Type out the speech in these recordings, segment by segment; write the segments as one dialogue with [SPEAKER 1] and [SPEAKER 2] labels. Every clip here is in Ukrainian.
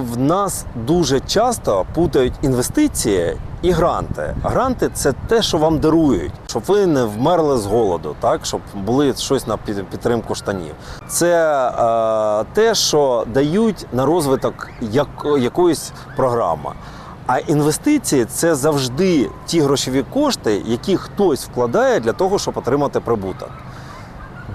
[SPEAKER 1] В нас дуже часто путають інвестиції і гранти. Гранти це те, що вам дарують, щоб ви не вмерли з голоду, так щоб були щось на підтримку штанів. Це е, те, що дають на розвиток як, якоїсь програми. А інвестиції це завжди ті грошові кошти, які хтось вкладає для того, щоб отримати прибуток.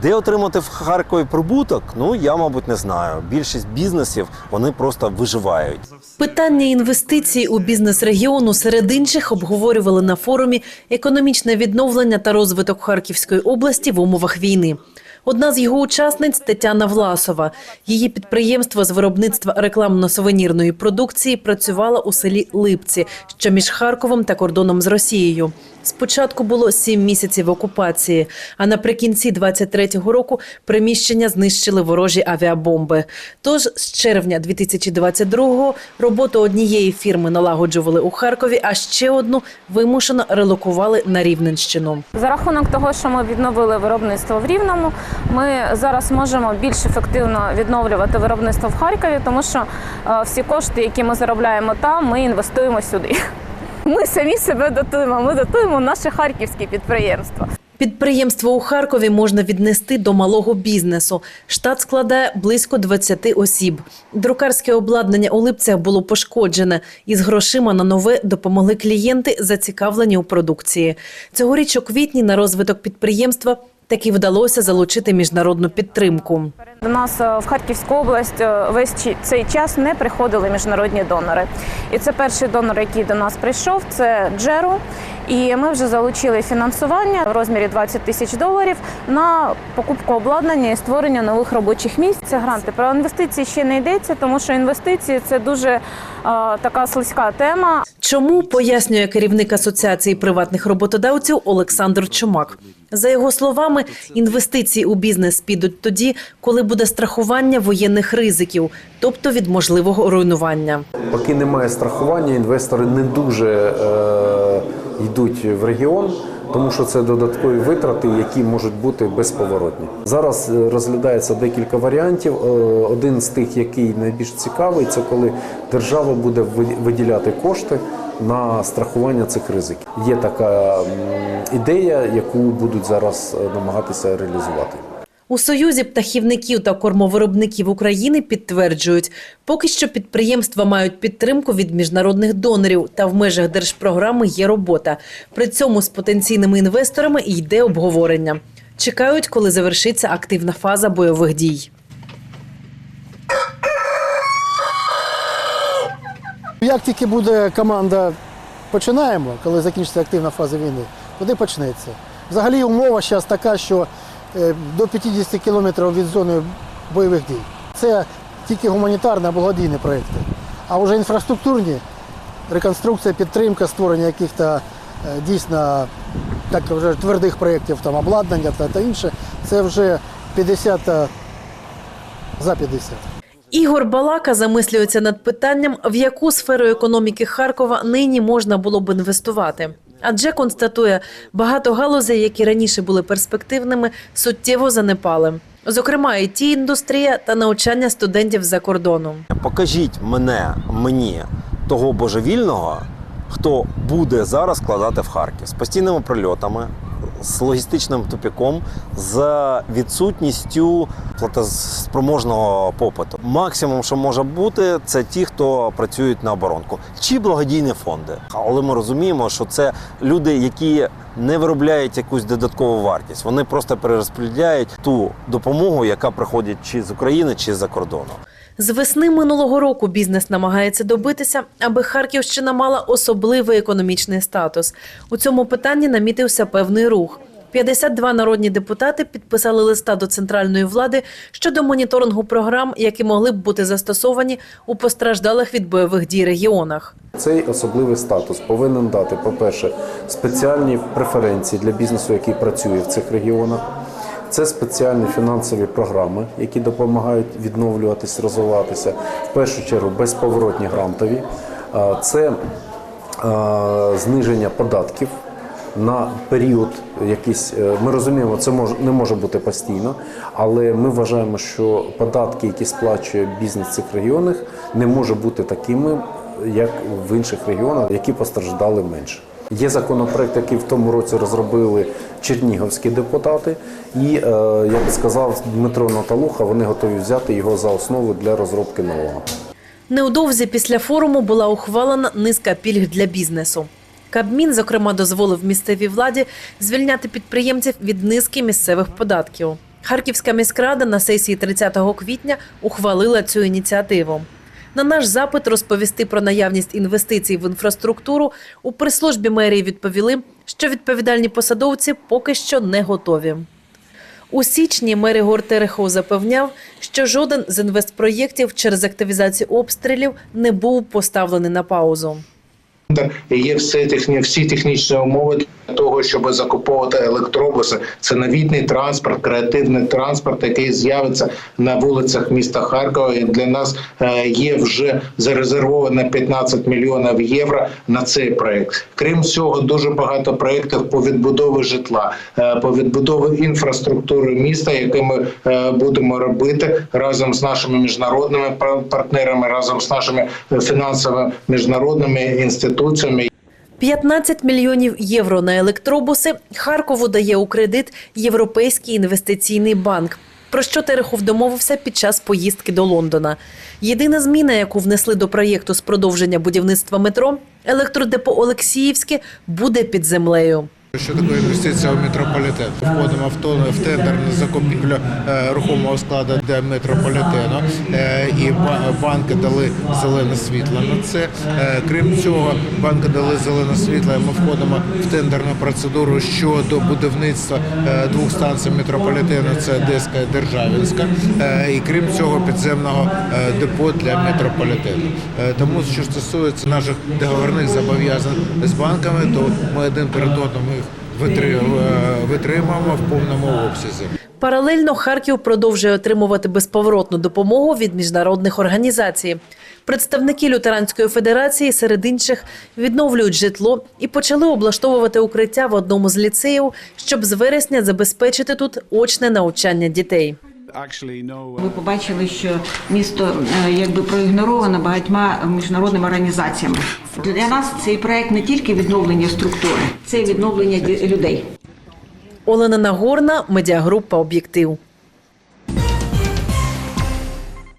[SPEAKER 1] Де отримати в Харкові прибуток? Ну я, мабуть, не знаю. Більшість бізнесів вони просто виживають.
[SPEAKER 2] Питання інвестицій у бізнес регіону серед інших обговорювали на форумі економічне відновлення та розвиток Харківської області в умовах війни. Одна з його учасниць Тетяна Власова. Її підприємство з виробництва рекламно-сувенірної продукції працювало у селі Липці, що між Харковом та кордоном з Росією. Спочатку було сім місяців окупації, а наприкінці 23-го року приміщення знищили ворожі авіабомби. Тож з червня 2022-го роботу однієї фірми налагоджували у Харкові, а ще одну вимушено релокували на Рівненщину.
[SPEAKER 3] За рахунок того, що ми відновили виробництво в Рівному, ми зараз можемо більш ефективно відновлювати виробництво в Харкові, тому що е, всі кошти, які ми заробляємо там, ми інвестуємо сюди. Ми самі себе дотуємо. Ми дотуємо наше харківське підприємство.
[SPEAKER 2] Підприємство у Харкові можна віднести до малого бізнесу. Штат складає близько 20 осіб. Друкарське обладнання у Липцях було пошкоджене. Із грошима на нове допомогли клієнти, зацікавлені у продукції. Цьогоріч у квітні на розвиток підприємства таки вдалося залучити міжнародну підтримку.
[SPEAKER 3] До нас е, в Харківську область е, весь цей час не приходили міжнародні донори. І це перший донор, який до нас прийшов, це Джеру. І ми вже залучили фінансування в розмірі 20 тисяч доларів на покупку обладнання і створення нових робочих місць. Це гранти. Про інвестиції ще не йдеться, тому що інвестиції це дуже е, така слизька тема.
[SPEAKER 2] Чому пояснює керівник асоціації приватних роботодавців Олександр Чумак. За його словами, інвестиції у бізнес підуть тоді, коли буде страхування воєнних ризиків, тобто від можливого руйнування.
[SPEAKER 4] Поки немає страхування, інвестори не дуже е, йдуть в регіон, тому що це додаткові витрати, які можуть бути безповоротні. Зараз е, розглядається декілька варіантів. Е, Один з тих, який найбільш цікавий, це коли держава буде виділяти кошти на страхування цих ризиків. Є така ідея, яку будуть зараз е, намагатися реалізувати.
[SPEAKER 2] У Союзі птахівників та кормовиробників України підтверджують, поки що підприємства мають підтримку від міжнародних донорів та в межах держпрограми є робота. При цьому з потенційними інвесторами йде обговорення. Чекають, коли завершиться активна фаза бойових дій.
[SPEAKER 5] Як тільки буде команда починаємо, коли закінчиться активна фаза війни, туди почнеться. Взагалі умова зараз така, що е, до 50 кілометрів від зони бойових дій. Це тільки гуманітарні благодійні проєкти. А вже інфраструктурні реконструкція, підтримка, створення якихось е, дійсно так вже твердих проєктів, там обладнання та, та інше, це вже 50 за 50.
[SPEAKER 2] Ігор Балака замислюється над питанням, в яку сферу економіки Харкова нині можна було б інвестувати. Адже констатує, багато галузей, які раніше були перспективними, суттєво занепали. Зокрема, і ті індустрія та навчання студентів за кордоном.
[SPEAKER 1] Покажіть мене, мені того божевільного, хто буде зараз складати в Харків з постійними прильотами, з логістичним тупіком, з відсутністю платоспроможного попиту. Максимум, що може бути, це ті, хто працюють на оборонку, чи благодійні фонди. Але ми розуміємо, що це люди, які не виробляють якусь додаткову вартість. Вони просто перерозподіляють ту допомогу, яка приходить чи з України, чи з-за кордону.
[SPEAKER 2] З весни минулого року бізнес намагається добитися, аби Харківщина мала особливий економічний статус. У цьому питанні намітився певний рух. 52 народні депутати підписали листа до центральної влади щодо моніторингу програм, які могли б бути застосовані у постраждалих від бойових дій регіонах.
[SPEAKER 4] Цей особливий статус повинен дати, по-перше, спеціальні преференції для бізнесу, який працює в цих регіонах. Це спеціальні фінансові програми, які допомагають відновлюватись, розвиватися. В першу чергу безповоротні грантові. Це зниження податків на період якийсь. е, Ми розуміємо, це може не може бути постійно, але ми вважаємо, що податки, які сплачує бізнес в цих регіонах, не може бути такими, як в інших регіонах, які постраждали менше. Є законопроект, який в тому році розробили чернігівські депутати, і е, як сказав Дмитро Наталуха, вони готові взяти його за основу для розробки нового.
[SPEAKER 2] Невдовзі після форуму була ухвалена низка пільг для бізнесу. Кабмін, зокрема, дозволив місцевій владі звільняти підприємців від низки місцевих податків. Харківська міськрада на сесії 30 квітня ухвалила цю ініціативу. На наш запит розповісти про наявність інвестицій в інфраструктуру у прес-службі мерії відповіли, що відповідальні посадовці поки що не готові. У січні мер Ігор Терехов запевняв, що жоден з інвестпроєктів через активізацію обстрілів не був поставлений на паузу.
[SPEAKER 6] Є все техні, всі технічні умови для того, щоб закуповувати електробуси. Це новітний транспорт, креативний транспорт, який з'явиться на вулицях міста Харкова. І для нас е, є вже зарезервовано 15 мільйонів євро на цей проект. Крім цього, дуже багато проєктів по відбудові житла, е, по відбудові інфраструктури міста, які ми е, будемо робити разом з нашими міжнародними пар- партнерами, разом з нашими фінансовими міжнародними інституціями.
[SPEAKER 2] 15 мільйонів євро на електробуси Харкову дає у кредит Європейський інвестиційний банк. Про що Терехов домовився під час поїздки до Лондона. Єдина зміна, яку внесли до проєкту з продовження будівництва метро, електродепо Олексіївське буде під землею.
[SPEAKER 7] Що таке інвестиція в метрополітен? Входимо в тендер на закупівлю е, рухомого складу для метрополітену, е, і банки дали зелене світло на це. Е, крім цього, банки дали зелене світло. і Ми входимо в тендерну процедуру щодо будівництва двох станцій метрополітену. Це Одеська і Державінська. І крім цього, підземного депо для метрополітену. Тому, що стосується наших договірних зобов'язань з банками, то ми один перед одним їх е, витримуємо в повному обсязі.
[SPEAKER 2] Паралельно Харків продовжує отримувати безповоротну допомогу від міжнародних організацій. Представники Лютеранської федерації серед інших відновлюють житло і почали облаштовувати укриття в одному з ліцеїв, щоб з вересня забезпечити тут очне навчання дітей.
[SPEAKER 8] Ви побачили, що місто е, якби проігноровано багатьма міжнародними організаціями. Для нас цей проект не тільки відновлення структури, це відновлення людей.
[SPEAKER 2] Олена Нагорна, медіагрупа Об'єктив.